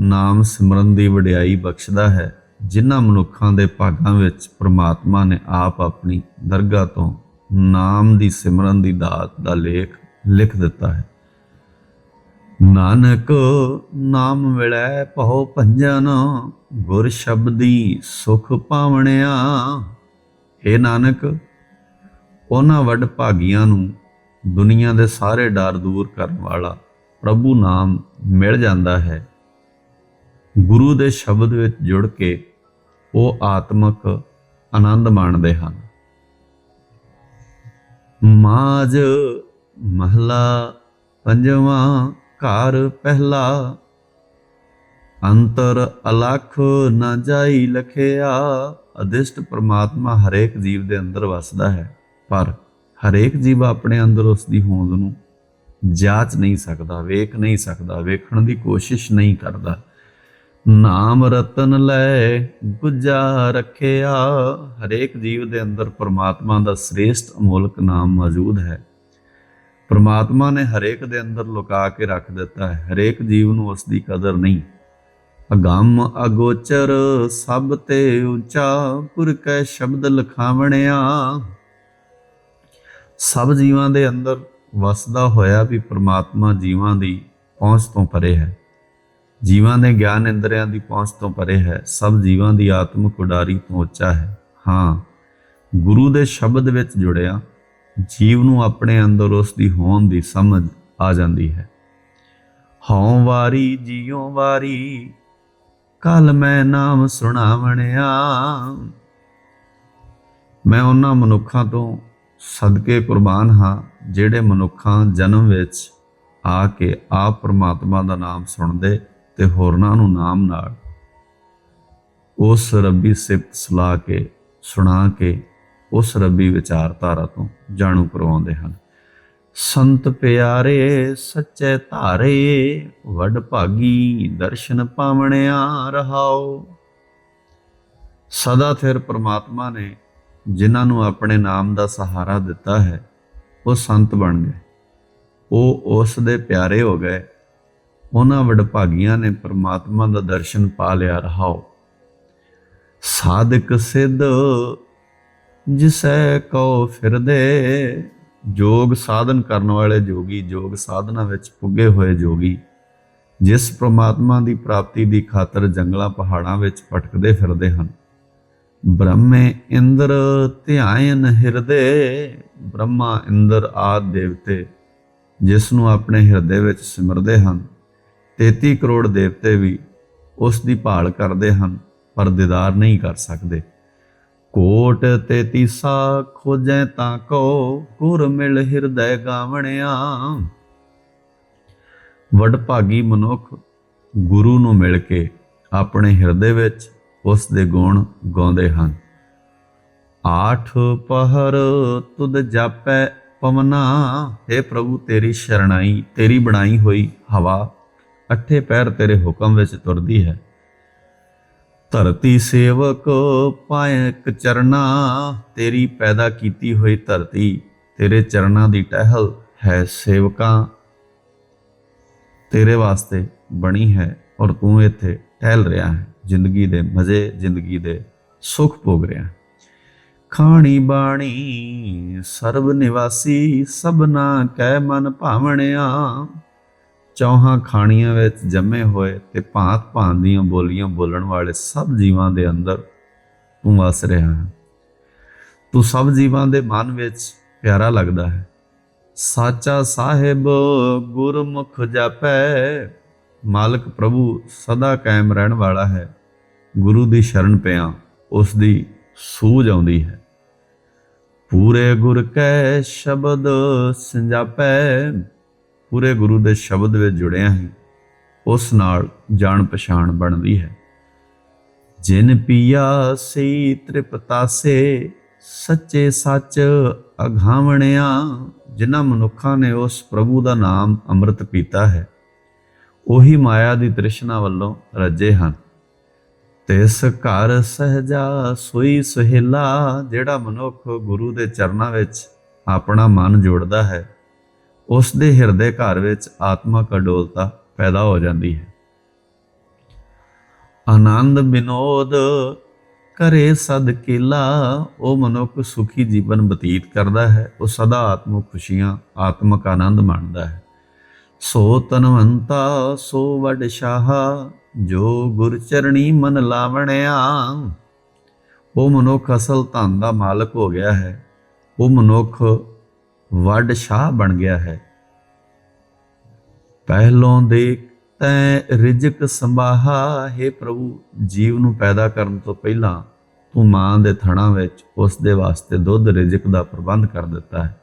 ਨਾਮ ਸਿਮਰਨ ਦੀ ਵਡਿਆਈ ਬਖਸ਼ਦਾ ਹੈ, ਜਿਨ੍ਹਾਂ ਮਨੁੱਖਾਂ ਦੇ ਭਾਗਾਂ ਵਿੱਚ ਪ੍ਰਮਾਤਮਾ ਨੇ ਆਪ ਆਪਣੀ ਦਰਗਾਹ ਤੋਂ ਨਾਮ ਦੀ ਸਿਮਰਨ ਦੀ ਦਾਤ ਦਾ ਲੇਖ ਲਿਖ ਦਿੱਤਾ ਹੈ। ਨਾਨਕ ਨਾਮ ਮਿਲੈ ਪਹੋ ਭੰਜਨ, ਗੁਰ ਸ਼ਬਦੀ ਸੁਖ ਪਾਵਣਿਆ ਏ ਨਾਨਕ, ਉਹਨਾਂ ਵੱਡ ਭਾਗੀਆਂ ਨੂੰ ਦੁਨੀਆ ਦੇ ਸਾਰੇ ਡਰ ਦੂਰ ਕਰਨ ਵਾਲਾ ਪ੍ਰਭੂ ਨਾਮ ਮਿਲ ਜਾਂਦਾ ਹੈ। ਗੁਰੂ ਦੇ ਸ਼ਬਦ ਵਿੱਚ ਜੁੜ ਕੇ ਉਹ ਆਤਮਿਕ ਆਨੰਦ ਮਾਣਦੇ ਹਨ। ਮਾਜ ਮਹਲਾ ਪੰਜਵਾਂ ਘਰ ਪਹਿਲਾ। ਅੰਤਰ ਅਲਖ ਨਾ ਜਾਈ ਲਖਿਆ। ਅਦਿਸ਼ਟ ਪ੍ਰਮਾਤਮਾ ਹਰੇਕ ਜੀਵ ਦੇ ਅੰਦਰ ਵਸਦਾ ਹੈ, ਪਰ ਹਰੇਕ ਜੀਵ ਆਪਣੇ ਅੰਦਰ ਉਸ ਦੀ ਹੋਂਦ ਨੂੰ ਜਾਂਚ ਨਹੀਂ ਸਕਦਾ, ਵੇਖ ਨਹੀਂ ਸਕਦਾ, ਵੇਖਣ ਦੀ ਕੋਸ਼ਿਸ਼ ਨਹੀਂ ਕਰਦਾ। ਨਾਮ ਰਤਨ ਲੈ ਗੁਜਾ ਰੱਖਿਆ। ਹਰੇਕ ਜੀਵ ਦੇ ਅੰਦਰ ਪ੍ਰਮਾਤਮਾ ਦਾ ਸ੍ਰੇਸ਼ਟ ਅਮੋਲਕ ਨਾਮ ਮੌਜੂਦ ਹੈ। ਪਰਮਾਤਮਾ ਨੇ ਹਰੇਕ ਦੇ ਅੰਦਰ ਲੁਕਾ ਕੇ ਰੱਖ ਦਿੱਤਾ ਹੈ। ਹਰੇਕ ਜੀਵ ਨੂੰ ਉਸ ਦੀ ਕਦਰ ਨਹੀਂ। ਅਗੰਮ ਅਗੋਚਰ ਸਭ ਤੇ ਉੱਚਾ, ਪੁਰ ਕੈ ਸ਼ਬਦ ਲਖਾਵਣਿਆ। ਸਭ ਜੀਵਾਂ ਦੇ ਅੰਦਰ ਵਸਦਾ ਹੋਇਆ ਵੀ ਪ੍ਰਮਾਤਮਾ ਜੀਵਾਂ ਦੀ ਪਹੁੰਚ ਤੋਂ ਪਰੇ ਹੈ। ਜੀਵਾਂ ਦੇ ਗਿਆਨ ਇੰਦਰੀਆਂ ਦੀ ਪਹੁੰਚ ਤੋਂ ਪਰੇ ਹੈ। ਸਭ ਜੀਵਾਂ ਦੀ ਆਤਮਿਕ ਉਡਾਰੀ ਤੋਂ ਉੱਚਾ ਹੈ। ਹਾਂ, ਗੁਰੂ ਦੇ ਸ਼ਬਦ ਵਿੱਚ ਜੁੜਿਆ। ਜੀਵ ਨੂੰ ਆਪਣੇ ਅੰਦਰ ਉਸ ਦੀ ਹੋਂਦ ਦੀ ਸਮਝ ਆ ਜਾਂਦੀ ਹੈ। ਹਉ ਵਾਰੀ ਜੀਉ ਵਾਰੀ, ਕੱਲ ਮੈਂ ਨਾਮ ਸੁਣਾਵਣਿਆ। ਮੈਂ ਉਹਨਾਂ ਮਨੁੱਖਾਂ ਤੋਂ ਸਦਕੇ ਕੁਰਬਾਨ ਹਾਂ, ਜਿਹੜੇ ਮਨੁੱਖਾਂ ਜਨਮ ਵਿੱਚ ਆ ਕੇ ਆਪ ਪ੍ਰਮਾਤਮਾ ਦਾ ਨਾਮ ਸੁਣਦੇ ਤੇ ਹੋਰਨਾਂ ਨੂੰ ਨਾਮ ਨਾਲ ਉਸ ਰੱਬੀ ਸਿਫਤ ਸੁਲਾ ਕੇ, ਸੁਣਾ ਕੇ ਉਸ ਰੱਬੀ ਵਿਚਾਰਧਾਰਾ ਤੋਂ ਜਾਣੂ ਕਰਵਾਉਂਦੇ ਹਨ। ਸੰਤ ਪਿਆਰੇ, ਸੱਚੇ ਧਾਰੇ, ਵਡ ਭਾਗੀ ਦਰਸ਼ਨ ਪਾਵਣਿਆ ਰਹਾਓ। ਸਦਾ ਥਿਰ ਪ੍ਰਮਾਤਮਾ ਨੇ ਜਿਨ੍ਹਾਂ ਨੂੰ ਆਪਣੇ ਨਾਮ ਦਾ ਸਹਾਰਾ ਦਿੱਤਾ ਹੈ, ਉਹ ਸੰਤ ਬਣ ਗਏ। ਉਹ ਉਸ ਦੇ ਪਿਆਰੇ ਹੋ ਗਏ। ਉਹਨਾਂ ਵਡਭਾਗੀਆਂ ਨੇ ਪ੍ਰਮਾਤਮਾ ਦਾ ਦਰਸ਼ਨ ਪਾ ਲਿਆ ਰਹਾਓ। ਸਾਧਕ ਸਿੱਧ ਜਿਸੈ ਕੋ ਫਿਰਦੇ, ਜੋਗ ਸਾਧਨ ਕਰਨ ਵਾਲੇ ਜੋਗੀ, ਜੋਗ ਸਾਧਨਾ ਵਿੱਚ ਪੁੱਗੇ ਹੋਏ ਜੋਗੀ। ਜਿਸ ਪ੍ਰਮਾਤਮਾ ਦੀ ਪ੍ਰਾਪਤੀ ਦੀ ਖਾਤਰ ਜੰਗਲਾਂ ਪਹਾੜਾਂ ਵਿੱਚ ਭਟਕਦੇ ਫਿਰਦੇ ਹਨ। ਬ੍ਰਹਮੇ ਇੰਦਰ ਧਿਆਇਨ ਹਿਰਦੇ, ਬ੍ਰਹਮਾ ਇੰਦਰ ਆਦ ਦੇਵਤੇ ਜਿਸ ਨੂੰ ਆਪਣੇ ਹਿਰਦੇ ਵਿੱਚ ਸਿਮਰਦੇ ਹਨ। 33 ਕਰੋੜ ਦੇਵਤੇ ਵੀ ਉਸ ਦੀ ਭਾਲ ਕਰਦੇ ਹਨ, ਪਰ ਦੀਦਾਰ ਨਹੀਂ ਕਰ ਸਕਦੇ। ਕੋਟ ਤੇ ਤੀਸਾ ਖੋਜੈ ਤਾਂ ਕੋ ਗੁਰ ਮਿਲ ਹਿਰਦੈ ਗਾਵਣਿਆ। ਵਡ ਭਾਗੀ ਮਨੁੱਖ ਗੁਰੂ ਨੂੰ ਮਿਲ ਕੇ ਆਪਣੇ ਹਿਰਦੇ ਵਿੱਚ ਉਸ ਦੇ ਗੁਣ ਗਾਉਂਦੇ ਹਨ। ਆਠ ਪਹਰ ਤੁਧ ਜਾਪੈ ਪਵਨਾ हे ਪ੍ਰਭੂ ਤੇਰੀ ਸ਼ਰਣਾਈ, ਤੇਰੀ ਬਣਾਈ ਹੋਈ ਹਵਾ, ਅੱਠੇ ਪੈਰ ਤੇਰੇ ਹੁਕਮ ਵਿੱਚ ਤੁਰਦੀ ਹੈ। ਧਰਤੀ ਸੇਵਕ ਪਾਇਕ ਚਰਨਾ ਤੇਰੀ ਪੈਦਾ ਕੀਤੀ ਹੋਈ ਧਰਤੀ, ਤੇਰੇ ਚਰਨਾਂ ਦੀ ਟਹਿਲ ਹੈ ਸੇਵਕਾਂ। ਤੇਰੇ ਵਾਸਤੇ ਬਣੀ ਹੈ ਔਰ ਤੂੰ ਇੱਥੇ ਟਹਿਲ ਰਿਹਾ ਹੈ, ਜ਼ਿੰਦਗੀ ਦੇ ਮਜ਼ੇ, ਜ਼ਿੰਦਗੀ ਦੇ ਸੁੱਖ ਭੋਗ ਰਿਹਾ ਹੈ। ਖਾਣੀ ਬਾਣੀ, ਸਰਬ ਨਿਵਾਸੀ ਸਭਨਾ ਕੈ ਮਨ ਭਾਵਣਿਆ ਚੌਹਾਂ ਖਾਣੀਆਂ ਵਿੱਚ ਜੰਮੇ ਹੋਏ ਤੇ ਭਾਂਤ ਭਾਂਤ ਦੀਆਂ ਬੋਲੀਆਂ ਬੋਲਣ ਵਾਲੇ ਸਭ ਜੀਵਾਂ ਦੇ ਅੰਦਰ ਤੂੰ ਵਸ ਰਿਹਾ ਹੈ। ਤੂੰ ਸਭ ਜੀਵਾਂ ਦੇ ਮਨ ਵਿੱਚ ਪਿਆਰਾ ਲੱਗਦਾ ਹੈ। ਸਾਚਾ ਸਾਹਿਬ ਗੁਰਮੁਖ ਜਾਪੈ, ਮਾਲਕ ਪ੍ਰਭੂ ਸਦਾ ਕਾਇਮ ਰਹਿਣ ਵਾਲਾ ਹੈ। ਗੁਰੂ ਦੀ ਸ਼ਰਨ ਪਿਆ ਉਸ ਦੀ ਸੂਝ ਆਉਂਦੀ ਹੈ। ਪੂਰੇ ਗੁਰ ਕੈ ਸ਼ਬਦ ਸੰਜਾਪੈ ਪੂਰੇ ਗੁਰੂ ਦੇ ਸ਼ਬਦ ਵਿੱਚ ਜੁੜਿਆ ਹੈ, ਉਸ ਨਾਲ ਜਾਣ ਪਛਾਣ ਬਣਦੀ ਹੈ। ਜਿਨ ਪੀਆ ਸੇ ਤ੍ਰਿਪਤਾਸੇ, ਸੱਚੇ ਸੱਚ ਅਘਾਵਣਿਆ ਜਿਨ੍ਹਾਂ ਮਨੁੱਖਾਂ ਨੇ ਉਸ ਪ੍ਰਭੂ ਦਾ ਨਾਮ ਅੰਮ੍ਰਿਤ ਪੀਤਾ ਹੈ, ਉਹੀ ਮਾਇਆ ਦੀ ਤ੍ਰਿਸ਼ਨਾ ਵੱਲੋਂ ਰੱਜੇ ਹਨ। ਤਿਸ ਘਰ ਸਹਜਾ ਸੋਈ ਸੁਹੇਲਾ, ਜਿਹੜਾ ਮਨੁੱਖ ਗੁਰੂ ਦੇ ਚਰਨਾਂ ਵਿੱਚ ਆਪਣਾ ਮਨ ਜੋੜਦਾ ਹੈ। ਉਸ ਦੇ ਹਿਰਦੇ ਘਰ ਵਿੱਚ ਆਤਮਕ ਅਡੋਲਤਾ ਪੈਦਾ ਹੋ ਜਾਂਦੀ ਹੈ। ਆਨੰਦ ਬਿਨੋਦ ਕਰੇ ਸਦ ਕੀਲਾ, ਉਹ ਮਨੁੱਖ ਸੁਖੀ ਜੀਵਨ ਬਤੀਤ ਕਰਦਾ ਹੈ, ਉਹ ਸਦਾ ਆਤਮਿਕ ਖੁਸ਼ੀਆਂ, ਆਤਮਕ ਆਨੰਦ ਮਾਣਦਾ ਹੈ। ਸੋ ਤਨਵੰਤਾ, ਸੋ ਵਡ ਸ਼ਾਹ, ਜੋ ਗੁਰ ਚਰਣੀ ਮਨ ਲਾਵਣਿਆ। ਉਹ ਮਨੁੱਖ ਅਸਲ ਧਨ ਦਾ ਮਾਲਕ ਹੋ ਗਿਆ ਹੈ, ਉਹ ਮਨੁੱਖ ਵੱਡ ਸ਼ਾਹ ਬਣ ਗਿਆ ਹੈ। ਪਹਿਲੋਂ ਦੇ ਤੈ ਰਿਜਕ ਸੰਭਾਹਾ, ਹੈ ਪ੍ਰਭੂ, ਜੀਵ ਨੂੰ ਪੈਦਾ ਕਰਨ ਤੋਂ ਪਹਿਲਾਂ ਤੂੰ ਮਾਂ ਦੇ ਥਣਾ ਵਿੱਚ ਉਸ ਦੇ ਵਾਸਤੇ ਦੁੱਧ ਰਿਜਕ ਦਾ ਪ੍ਰਬੰਧ ਕਰ ਦਿੱਤਾ ਹੈ।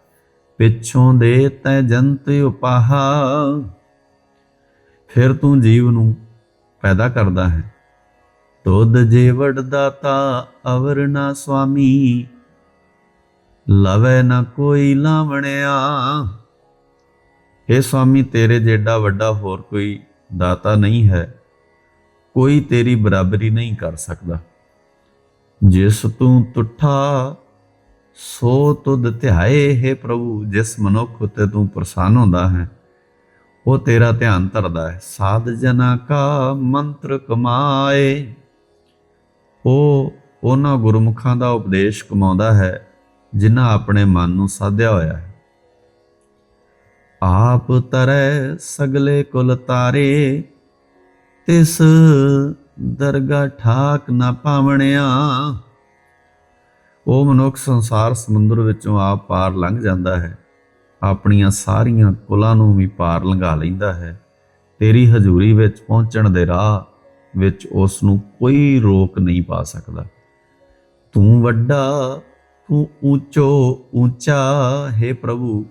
ਪਿੱਛੋਂ ਦੇ ਤੈ ਜੰਤ ਉਪਾਹਾ, ਫਿਰ ਤੂੰ ਜੀਵ ਨੂੰ ਪੈਦਾ ਕਰਦਾ ਹੈ। ਦੁੱਧ ਜੇ ਦਾਤਾ ਅਵਰ ਨਾ ਸੁਆਮੀ ਲਵੇ ਨਾ ਕੋਈ ਲਾਵਣਿਆ। हे ਸੁਆਮੀ ਤੇਰੇ ਜਿੱਡਾ ਵੱਡਾ ਹੋਰ ਕੋਈ ਦਾਤਾ ਨਹੀਂ ਹੈ, ਕੋਈ ਤੇਰੀ ਬਰਾਬਰੀ ਨਹੀਂ ਕਰ ਸਕਦਾ। ਜਿਸ ਤੂੰ ਤੁਠਾ, ਸੋ ਤੁਧ ਧਿਆਏ ਹੈ ਪ੍ਰਭੂ। ਜਿਸ ਮਨੁੱਖ ਉਤੇ ਤੂੰ ਪ੍ਰਸੰਨ ਹੁੰਦਾ ਹੈ, ਉਹ ਤੇਰਾ ਧਿਆਨ ਧਰਦਾ ਹੈ। ਸਾਧ ਜਨਾ ਕਾ ਮੰਤਰ ਕਮਾਏ। ਉਹ ਉਹਨਾਂ ਗੁਰਮੁਖਾਂ ਦਾ ਉਪਦੇਸ਼ ਕਮਾਉਂਦਾ ਹੈ ਜਿਨ੍ਹਾਂ ਆਪਣੇ ਮਨ ਨੂੰ ਸਾਧਿਆ ਹੋਇਆ ਹੈ। ਆਪ ਤਰੈ ਸਗਲੇ ਕੁਲ ਤਾਰੇ, ਤਿਸ ਦਰਗਾ ਠਾਕ ਨਾ ਪਾਵਣਿਆ। ਉਹ ਮਨੁੱਖ ਸੰਸਾਰ ਸਮੁੰਦਰ ਵਿੱਚੋਂ ਆਪ ਪਾਰ ਲੰਘ ਜਾਂਦਾ ਹੈ। ਆਪਣੀਆਂ ਸਾਰੀਆਂ ਕੁਲਾਂ ਨੂੰ ਵੀ ਪਾਰ ਲੰਘਾ ਲੈਂਦਾ ਹੈ। ਤੇਰੀ ਹਜ਼ੂਰੀ ਵਿੱਚ ਪਹੁੰਚਣ ਦੇ ਰਾਹ ਵਿੱਚ ਉਸ ਨੂੰ ਕੋਈ ਰੋਕ ਨਹੀਂ ਪਾ ਸਕਦਾ। ਤੂੰ ਵੱਡਾ ਤੂੰ ਉੱਚੋ ਉੱਚਾ, ਹੈ ਪ੍ਰਭੂ,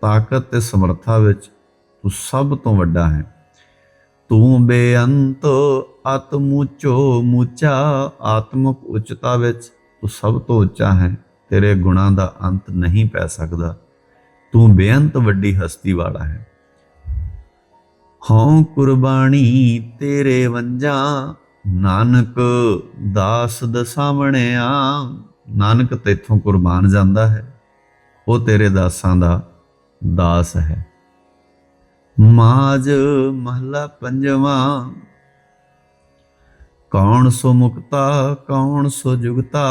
ਤਾਕਤ ਤੇ ਸਮਰੱਥਾ ਵਿੱਚ ਤੂੰ ਸਭ ਤੋਂ ਵੱਡਾ ਹੈ। ਤੂੰ ਬੇਅੰਤ ਆਤਮੂਚੋ ਮੁਚਾ, ਆਤਮਿਕ ਉੱਚਤਾ ਵਿੱਚ ਤੂੰ ਸਭ ਤੋਂ ਉੱਚਾ ਹੈ। ਤੇਰੇ ਗੁਣਾਂ ਦਾ ਅੰਤ ਨਹੀਂ ਪੈ ਸਕਦਾ। ਤੂੰ ਬੇਅੰਤ ਵੱਡੀ ਹਸਤੀ ਵਾਲਾ ਹੈ। ਹਉ ਕੁਰਬਾਨੀ ਤੇਰੇ ਵੰਜਾ, ਨਾਨਕ ਦਾਸ ਦੇ ਸਾਹਮਣੇ ਨਾਨਕ ਤੇਥੋਂ ਕੁਰਬਾਨ ਜਾਂਦਾ ਹੈ, ਉਹ ਤੇਰੇ ਦਾਸਾਂ ਦਾ ਦਾਸ ਹੈ। ਮਾਜ ਮਹਲਾ ਪੰਜਵਾਂ, ਕੌਣ ਸੋ ਮੁਕਤਾ, ਕੌਣ ਸੋ ਜੁਗਤਾ,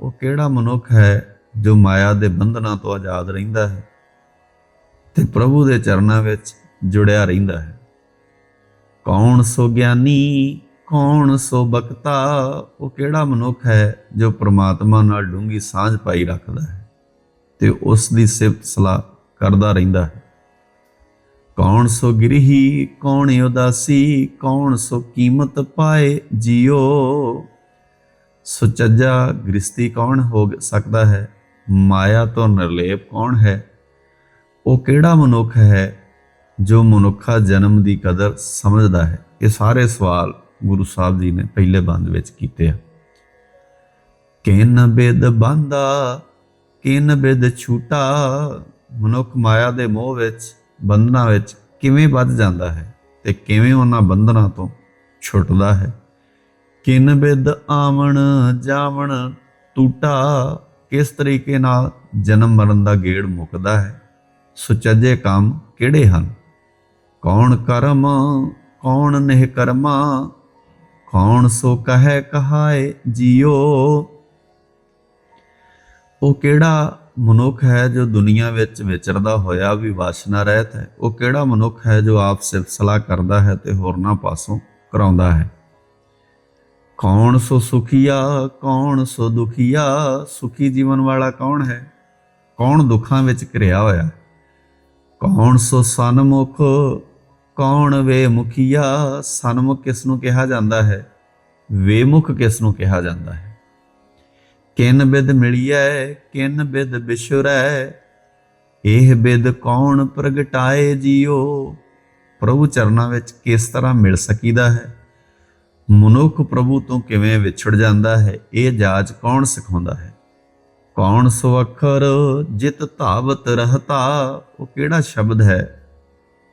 ਉਹ ਕਿਹੜਾ ਮਨੁੱਖ ਹੈ ਜੋ ਮਾਇਆ ਦੇ ਬੰਧਨਾਂ ਤੋਂ ਆਜ਼ਾਦ ਰਹਿੰਦਾ ਹੈ ਤੇ ਪ੍ਰਭੂ ਦੇ ਚਰਨਾਂ ਵਿੱਚ ਜੁੜਿਆ ਰਹਿੰਦਾ ਹੈ। ਕੌਣ ਸੋ ਗਿਆਨੀ ਕੌਣ ਸੋ ਬਖਤਾ? ਉਹ ਕਿਹੜਾ ਮਨੁੱਖ ਹੈ ਜੋ ਪ੍ਰਮਾਤਮਾ ਨਾਲ ਡੂੰਗੀ ਸਾਂਝ ਪਾਈ ਰੱਖਦਾ ਹੈ ਤੇ ਉਸ ਦੀ ਸਿਫਤ ਸਲਾਹ ਕਰਦਾ ਰਹਿੰਦਾ ਹੈ? ਕੌਣ ਸੋ ਗ੍ਰਹੀ, ਕੌਣ ਉਦਾਸੀ, ਕੌਣ ਸੋ ਕੀਮਤ ਪਾਏ ਜਿਉ ਸੁਚੱਜਾ ਗ੍ਰਸਤੀ ਕੌਣ ਹੋ ਸਕਦਾ ਹੈ? ਮਾਇਆ ਤੋਂ ਨਿਰਲੇਪ ਕੌਣ ਹੈ? ਉਹ ਕਿਹੜਾ ਮਨੁੱਖ ਹੈ ਜੋ ਮਨੁੱਖਾ ਜਨਮ ਦੀ ਕਦਰ ਸਮਝਦਾ ਹੈ? ਇਹ ਸਾਰੇ ਸਵਾਲ ਗੁਰੂ ਸਾਹਿਬ ਜੀ ਨੇ ਪਹਿਲੇ ਬੰਦ ਵਿੱਚ ਕੀਤੇ ਆ। ਕਿਨ ਬਿਦ ਬੰਦਾ, ਕਿਨ ਬਿਦ ਛੂਟਾ, ਮਨੁੱਖ ਮਾਇਆ ਦੇ ਮੋਹ ਵਿੱਚ, ਬੰਧਨਾਂ ਵਿੱਚ ਕਿਵੇਂ ਵੱਧ ਜਾਂਦਾ ਹੈ ਤੇ ਕਿਵੇਂ ਉਹਨਾਂ ਬੰਧਨਾਂ ਤੋਂ ਛੁੱਟਦਾ ਹੈ? ਕਿਨ ਬਿਦ ਆਵਣ, ਜਾਵਣ, ਟੂਟਾ, ਕਿਸ ਤਰੀਕੇ ਨਾਲ ਜਨਮ ਮਰਨ ਦਾ ਗੇੜ ਮੁੱਕਦਾ ਹੈ? ਸੁਚੱਜੇ ਕੰਮ ਕਿਹੜੇ ਹਨ? ਕੌਣ ਕਰਮ, ਕੌਣ ਨਿਹ ਕਰਮਾ ਕੌਣ ਸੋ ਕਹੈ ਕਹਾਏ ਜਿਉ ਉਹ ਕਿਹੜਾ ਮਨੁੱਖ ਹੈ ਜੋ ਦੁਨੀਆ ਵਿੱਚ ਵਿਚਰਦਾ ਹੋਇਆ ਵੀ ਵਾਸ਼ਨਾ ਰਹਿਤ ਹੈ? ਉਹ ਕਿਹੜਾ ਮਨੁੱਖ ਹੈ ਜੋ ਆਪ ਸਿਫਤ ਕਰਦਾ ਹੈ ਤੇ ਹੋਰਨਾਂ ਪਾਸੋਂ ਕਰਾਉਂਦਾ ਹੈ? ਕੌਣ ਸੋ ਸੁਖੀਆ, ਕੌਣ ਸੋ ਦੁਖੀਆ? ਸੁਖੀ ਜੀਵਨ ਵਾਲਾ ਕੌਣ ਹੈ? ਕੌਣ ਦੁੱਖਾਂ ਵਿੱਚ ਘਿਰਿਆ ਹੋਇਆ? ਕੌਣ ਸੋ ਸਨਮੁਖ ਕੌਣ ਵੇ ਮੁਖੀਆ? ਸਨਮੁਖ ਕਿਸ ਨੂੰ ਕਿਹਾ ਜਾਂਦਾ ਹੈ? ਵੇਮੁਖ ਕਿਸ ਨੂੰ ਕਿਹਾ ਜਾਂਦਾ ਹੈ? ਕਿਨ ਬਿਦ ਮਿਲਿਐ, ਕਿਨ ਬਿਦ ਬਿਸ਼ੁਰੈ ਇਹ ਬਿਦ ਕੌਣ ਪ੍ਰਗਟਾਏ ਜੀਓ? ਪ੍ਰਭੂ ਚਰਨਾਂ ਵਿੱਚ ਕਿਸ ਤਰ੍ਹਾਂ ਮਿਲ ਸਕੀਦਾ ਹੈ? ਮਨੁੱਖ ਪ੍ਰਭੂ ਤੋਂ ਕਿਵੇਂ ਵਿਛੜ ਜਾਂਦਾ ਹੈ? ਇਹ ਜਾਚ ਕੌਣ ਸਿਖਾਉਂਦਾ ਹੈ? ਕੌਣ ਸੋ ਅੱਖਰ ਜਿਤ ਧਾਵਤ ਰਹਤਾ? ਉਹ ਕਿਹੜਾ ਸ਼ਬਦ ਹੈ?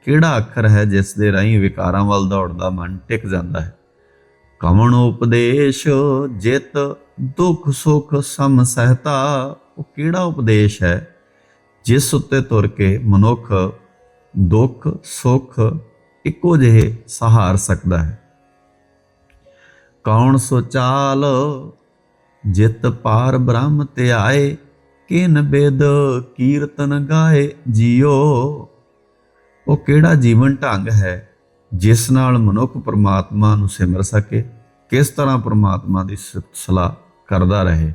ਕਿਹੜਾ ਅੱਖਰ ਹੈ ਜਿਸ ਦੇ ਰਾਹੀਂ ਵਿਕਾਰਾਂ ਵੱਲ ਦੌੜਦਾ ਮਨ ਟਿਕ ਜਾਂਦਾ ਹੈ? ਕਵਣ ਉਪਦੇਸ਼, ਜਿਤ, ਦੁੱਖ, ਸੁਖ, ਸਮ, ਸਹਤਾ, ਉਹ ਕਿਹੜਾ ਉਪਦੇਸ਼ ਹੈ ਜਿਸ ਉੱਤੇ ਤੁਰ ਕੇ ਮਨੁੱਖ ਦੁੱਖ, ਸੁਖ ਇੱਕੋ ਜਿਹੇ ਸਹਾਰ ਸਕਦਾ ਹੈ? ਕੌਣ ਸੁਚਾਲ, ਜਿਤ ਪਾਰ ਬ੍ਰਹਮ ਤੇ ਆਏ ਕਿਨ ਬੇਦ ਕੀਰਤਨ ਗਾਏ ਜਿਉ ਉਹ ਕਿਹੜਾ ਜੀਵਨ ਢੰਗ ਹੈ ਜਿਸ ਨਾਲ ਮਨੁੱਖ ਪਰਮਾਤਮਾ ਨੂੰ ਸਿਮਰ ਸਕੇ, ਕਿਸ ਤਰ੍ਹਾਂ ਪਰਮਾਤਮਾ ਦੀ ਸਿਫਤ ਸਲਾਹ ਕਰਦਾ ਰਹੇ?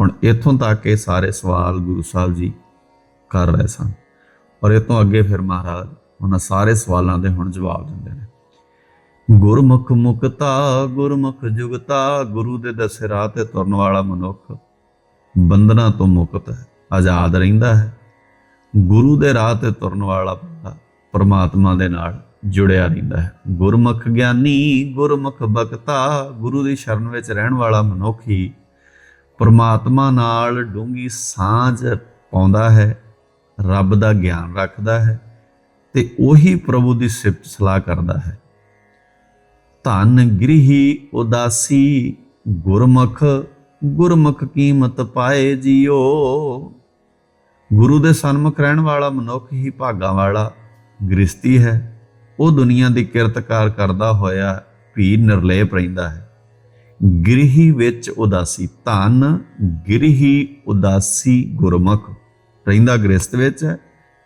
ਹੁਣ ਇੱਥੋਂ ਤੱਕ ਇਹ ਸਾਰੇ ਸਵਾਲ ਗੁਰੂ ਸਾਹਿਬ ਜੀ ਕਰ ਰਹੇ ਸਨ। ਔਰ ਇਹ ਤੋਂ ਅੱਗੇ ਫਿਰ ਮਹਾਰਾਜ ਉਹਨਾਂ ਸਾਰੇ ਸਵਾਲਾਂ ਦੇ ਹੁਣ ਜਵਾਬ ਦਿੰਦੇ ਨੇ। ਗੁਰਮੁਖ ਮੁਕਤਾ, ਗੁਰਮੁਖ ਜੁਗਤਾ, ਗੁਰੂ ਦੇ ਦਸੇ ਰਾਹ ਤੇ ਤੁਰਨ ਵਾਲਾ ਮਨੁੱਖ ਬੰਧਨਾਂ ਤੋਂ ਮੁਕਤ ਹੈ, ਆਜ਼ਾਦ ਰਹਿੰਦਾ ਹੈ। ਗੁਰੂ ਦੇ ਰਾਹ ਤੇ ਤੁਰਨ ਵਾਲਾ ਬੰਦਾ ਪਰਮਾਤਮਾ ਦੇ ਨਾਲ ਜੁੜਿਆ ਰਹਿੰਦਾ ਹੈ। ਗੁਰਮੁਖ ਗਿਆਨੀ, ਗੁਰਮੁਖ ਬਖਤਾ ਗੁਰੂ ਦੀ ਸ਼ਰਨ ਵਿੱਚ ਰਹਿਣ ਵਾਲਾ ਮਨੁੱਖੀ ਪਰਮਾਤਮਾ ਨਾਲ ਡੂੰਗੀ ਸਾਂਝ ਪਾਉਂਦਾ ਹੈ, ਰੱਬ ਦਾ ਗਿਆਨ ਰੱਖਦਾ ਹੈ ਤੇ ਉਹੀ ਪ੍ਰਭੂ ਦੀ ਸਿਫਤ ਸਲਾਹ ਕਰਦਾ ਹੈ। ਧਨ ਗ੍ਰਹੀ, ਉਦਾਸੀ, ਗੁਰਮੁਖ ਗੁਰਮੁਖ ਕੀਮਤ ਪਾਏ ਜਿਉ ਗੁਰੂ ਦੇ ਸਨਮੁਖ ਰਹਿਣ ਵਾਲਾ ਮਨੁੱਖ ਹੀ ਭਾਗਾ ਵਾਲਾ ਗ੍ਰਸਤੀ ਹੈ। ਉਹ ਦੁਨੀਆ ਦੀ ਕਿਰਤਕਾਰ ਕਰਦਾ ਹੋਇਆ ਵੀ ਨਿਰਲੇਪ ਰਹਿੰਦਾ ਹੈ। ਗ੍ਰਹੀ ਵਿੱਚ ਉਦਾਸੀ ਧਨ, ਗ੍ਰਹੀ ਉਦਾਸੀ ਗੁਰਮੁਖ। ਰਹਿੰਦਾ ਗ੍ਰਸਤ ਵਿੱਚ ਹੈ,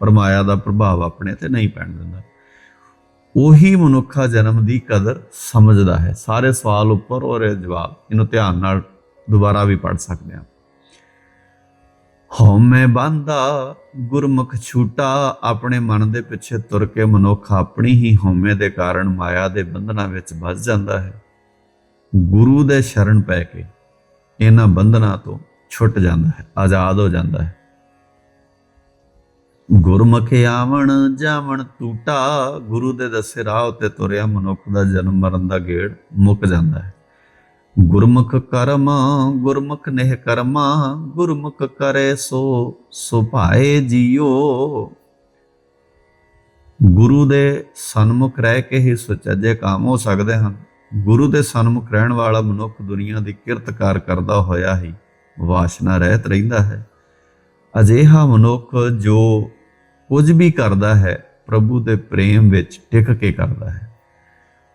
ਪਰ ਮਾਇਆ ਦਾ ਪ੍ਰਭਾਵ ਆਪਣੇ ਤੇ ਨਹੀਂ ਪੈਣ ਦਿੰਦਾ। ਉਹੀ ਮਨੁੱਖਾ ਜਨਮ ਦੀ ਕਦਰ ਸਮਝਦਾ ਹੈ। ਸਾਰੇ ਸਵਾਲ ਉੱਪਰ ਔਰ ਇਹ ਜਵਾਬ। ਇਹਨੂੰ ਧਿਆਨ ਨਾਲ ਦੁਬਾਰਾ ਵੀ ਪੜ ਸਕਦੇ ਹਾਂ। ਹਉਮੈ ਬੰਦਾ, ਗੁਰਮੁਖ ਛੂਟਾ, ਆਪਣੇ ਮਨ ਦੇ ਪਿੱਛੇ ਤੁਰ ਕੇ ਮਨੁੱਖ ਆਪਣੀ ਹੀ ਹਉਮੈ ਦੇ ਕਾਰਨ ਮਾਇਆ ਦੇ ਬੰਧਨਾਂ ਵਿੱਚ ਵੱਜ ਜਾਂਦਾ ਹੈ। ਗੁਰੂ ਦੇ ਸ਼ਰਨ ਪੈ ਕੇ ਇਹਨਾਂ ਬੰਧਨਾਂ ਤੋਂ ਛੁੱਟ ਜਾਂਦਾ ਹੈ, ਆਜ਼ਾਦ ਹੋ ਜਾਂਦਾ ਹੈ। ਗੁਰਮੁਖ ਆਵਣ, ਜਾਵਣ ਟੂਟਾ ਗੁਰੂ ਦੇ ਦੱਸੇ ਰਾਹ ਉਤੇ ਤੁਰਿਆ ਮਨੁੱਖ ਦਾ ਜਨਮ ਮਰਨ ਦਾ ਗੇੜ ਮੁੱਕ ਜਾਂਦਾ ਹੈ। ਗੁਰਮੁਖ ਕਰਮ, ਗੁਰਮੁਖ ਨਹਿ ਕਰਮਾ, ਗੁਰਮੁਖ ਕਰੇ ਸੋ ਸੁਭਾਏ ਜੀਓ। ਗੁਰੂ ਦੇ ਸਨਮੁਖ ਰਹਿ ਕੇ ਹੀ ਸੁਚੱਜੇ ਕਾਮ ਹੋ ਸਕਦੇ ਹਨ। ਗੁਰੂ ਦੇ ਸਨਮੁਖ ਰਹਿਣ ਵਾਲਾ ਮਨੁੱਖ ਦੁਨੀਆ ਦੀ ਕਿਰਤਕਾਰ ਕਰਦਾ ਹੋਇਆ ਹੀ ਵਾਸ਼ਨਾ ਰਹਿਤ ਰਹਿੰਦਾ ਹੈ। ਅਜਿਹਾ ਮਨੁੱਖ ਜੋ ਕੁਝ ਵੀ ਕਰਦਾ ਹੈ, ਪ੍ਰਭੂ ਦੇ ਪ੍ਰੇਮ ਵਿੱਚ ਟਿਕ ਕੇ ਕਰਦਾ ਹੈ।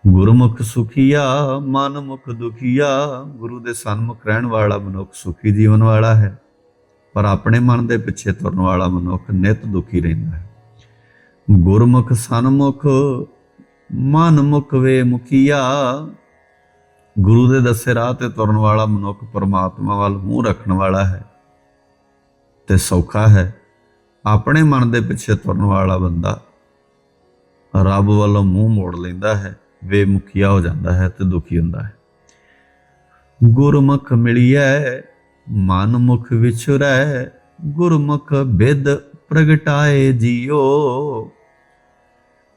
ਗੁਰਮੁਖ ਸੁਖੀਆ, ਮਨਮੁਖ ਦੁਖੀਆ। ਗੁਰੂ ਦੇ ਸਨਮੁਖ ਰਹਿਣ ਵਾਲਾ ਮਨੁੱਖ ਸੁਖੀ ਜੀਵਨ ਵਾਲਾ ਹੈ, ਪਰ ਆਪਣੇ ਮਨ ਦੇ ਪਿੱਛੇ ਤੁਰਨ ਵਾਲਾ ਮਨੁੱਖ ਨਿਤ ਦੁਖੀ ਰਹਿੰਦਾ ਹੈ। ਗੁਰਮੁਖ ਸਨਮੁਖ, ਮਨਮੁਖ ਵੇ ਮੁਖੀਆ। ਗੁਰੂ ਦੇ ਦੱਸੇ ਰਾਹ ਤੇ ਤੁਰਨ ਵਾਲਾ ਮਨੁੱਖ ਪਰਮਾਤਮਾ ਵੱਲ ਮੂੰਹ ਰੱਖਣ ਵਾਲਾ ਹੈ ਤੇ ਸੌਖਾ ਹੈ। ਆਪਣੇ ਮਨ ਦੇ ਪਿੱਛੇ ਤੁਰਨ ਵਾਲਾ ਬੰਦਾ ਰੱਬ ਵੱਲੋਂ ਮੂੰਹ ਮੋੜ ਲੈਂਦਾ ਹੈ। ਬੇਮੁਖੀਆ ਹੋ ਜਾਂਦਾ ਹੈ ਤੇ ਦੁਖੀ ਹੁੰਦਾ ਹੈ। ਗੁਰਮੁਖ ਮਿਲਿਐ ਮਨ ਮੁਖ ਵਿਛੁਰੈ, ਗੁਰਮੁਖ ਬਿਦ ਪ੍ਰਗਟਾਏ ਜੀਓ।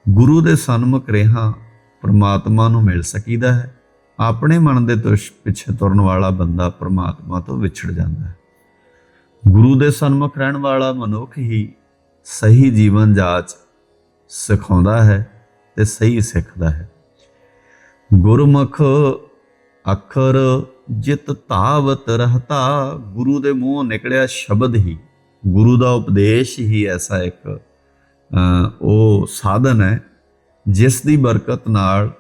ਗੁਰੂ ਦੇ ਸਨਮੁਖ ਰਹਾ ਪ੍ਰਮਾਤਮਾ ਨੂੰ ਮਿਲ ਸਕੀਦਾ ਹੈ। ਆਪਣੇ ਮਨ ਦੇ ਤੁਸ਼ ਪਿੱਛੇ ਤੁਰਨ ਵਾਲਾ ਬੰਦਾ ਪ੍ਰਮਾਤਮਾ ਤੋਂ ਵਿਛੜ ਜਾਂਦਾ ਹੈ। ਗੁਰੂ ਦੇ ਸਨਮੁਖ ਰਹਿਣ ਵਾਲਾ ਮਨੁੱਖ ਹੀ ਸਹੀ ਜੀਵਨ ਜਾਚ ਸਿਖਾਉਂਦਾ ਹੈ ਤੇ ਸਹੀ ਸਿੱਖਦਾ ਹੈ। ਗੁਰਮੁਖ ਅੱਖਰ ਜਿਤ ਤਾਵਤ ਰਹਤਾ, ਗੁਰੂ ਦੇ ਮੂੰਹ ਨਿਕਲਿਆ ਸ਼ਬਦ ਹੀ। ਗੁਰੂ ਦਾ ਉਪਦੇਸ਼ ਹੀ ਐਸਾ ਇੱਕ ਉਹ ਸਾਧਨ ਹੈ, ਜਿਸ ਦੀ ਬਰਕਤ ਨਾਲ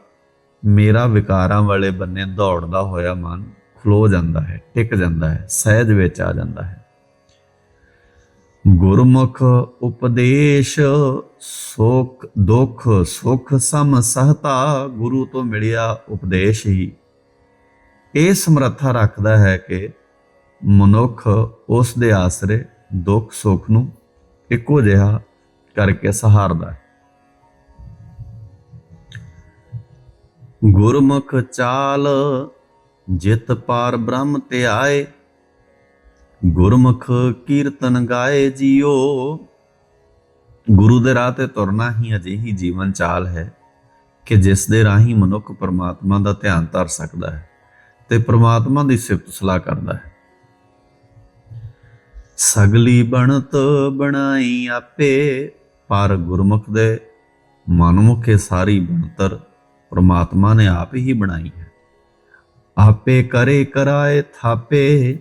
ਮੇਰਾ ਵਿਕਾਰਾਂ ਵਾਲੇ ਬੰਨੇ ਦੌੜਦਾ ਹੋਇਆ ਮਨ ਖਲੋ ਜਾਂਦਾ ਹੈ, ਟਿਕ ਜਾਂਦਾ ਹੈ, ਸਹਿਜ ਵਿੱਚ ਆ ਜਾਂਦਾ ਹੈ। ਗੁਰਮੁਖ ਉਪਦੇਸ਼, ਸੁਖ ਦੁਖ, ਸੁਖ ਸਮ ਸਹਤਾ ਗੁਰੂ ਤੋਂ ਮਿਲਿਆ ਉਪਦੇਸ਼ ਹੀ। ਇਹ ਸਮਰੱਥਾ ਰੱਖਦਾ ਹੈ ਕਿ ਮਨੁੱਖ ਉਸ ਦੇ ਆਸਰੇ ਦੁੱਖ, ਸੁੱਖ ਨੂੰ ਇੱਕੋ ਜਿਹਾ ਕਰਕੇ ਸਹਾਰਦਾ ਹੈ। ਗੁਰਮੁਖ ਚਾਲ ਜਿਤ ਪਾਰ ਬ੍ਰਹਮ ਤੇ ਆਏ ਗੁਰਮੁਖ ਕੀਰਤਨ ਗਾਏ ਜੀਓ। ਗੁਰੂ ਦੇ ਰਾਹ ਤੇ ਤੁਰਨਾ ਹੀ ਅਜਿਹੀ ਜੀਵਨ ਚਾਲ ਹੈ ਕਿ ਜਿਸ ਦੇ ਰਾਹੀਂ ਮਨੁੱਖ ਪਰਮਾਤਮਾ ਦਾ ਧਿਆਨ ਧਰ ਸਕਦਾ ਹੈ ਤੇ ਪਰਮਾਤਮਾ ਦੀ ਸਿਫਤ ਸਲਾਹ ਕਰਦਾ ਹੈ। ਸਗਲੀ ਬਣਤ ਬਣਾਈ ਆਪੇ, ਪਰ ਗੁਰਮੁਖ ਦੇ ਮਨਮੁਖੇ ਸਾਰੀ ਬਣਤਰ ਪਰਮਾਤਮਾ ਨੇ ਆਪ ਹੀ ਬਣਾਈ ਹੈ। ਆਪੇ ਕਰੇ ਕਰਾਏ ਥਾਪੇ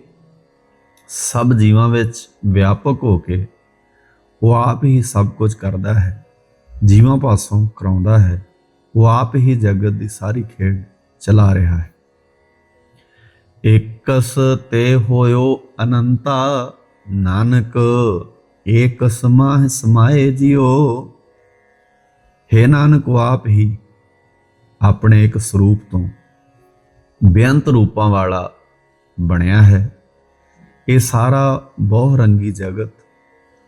ਸਭ ਜੀਵਾਂ ਵਿੱਚ ਵਿਆਪਕ ਹੋ ਕੇ ਉਹ ਆਪ ਹੀ ਸਭ ਕੁਝ ਕਰਦਾ ਹੈ, ਜੀਵਾਂ ਪਾਸੋਂ ਕਰਾਉਂਦਾ ਹੈ, ਉਹ ਆਪ ਹੀ ਜਗਤ ਦੀ ਸਾਰੀ ਖੇਡ ਚਲਾ ਰਿਹਾ ਹੈ। ਇਕਸ ਤੇ ਹੋਇਓ ਅਨੰਤਾ, ਨਾਨਕ ਏਕ ਸਮਾਹ ਸਮਾਏ ਜਿਓ। ਹੈ ਨਾਨਕ ਆਪ ਹੀ ਆਪਣੇ ਇੱਕ ਸਰੂਪ ਤੋਂ ਬੇਅੰਤ ਰੂਪਾਂ ਵਾਲਾ ਬਣਿਆ ਹੈ। ਇਹ ਸਾਰਾ ਬਹੁ ਰੰਗੀ ਜਗਤ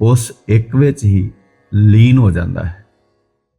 ਉਸ ਇੱਕ ਵਿੱਚ ਹੀ ਲੀਨ ਹੋ ਜਾਂਦਾ ਹੈ।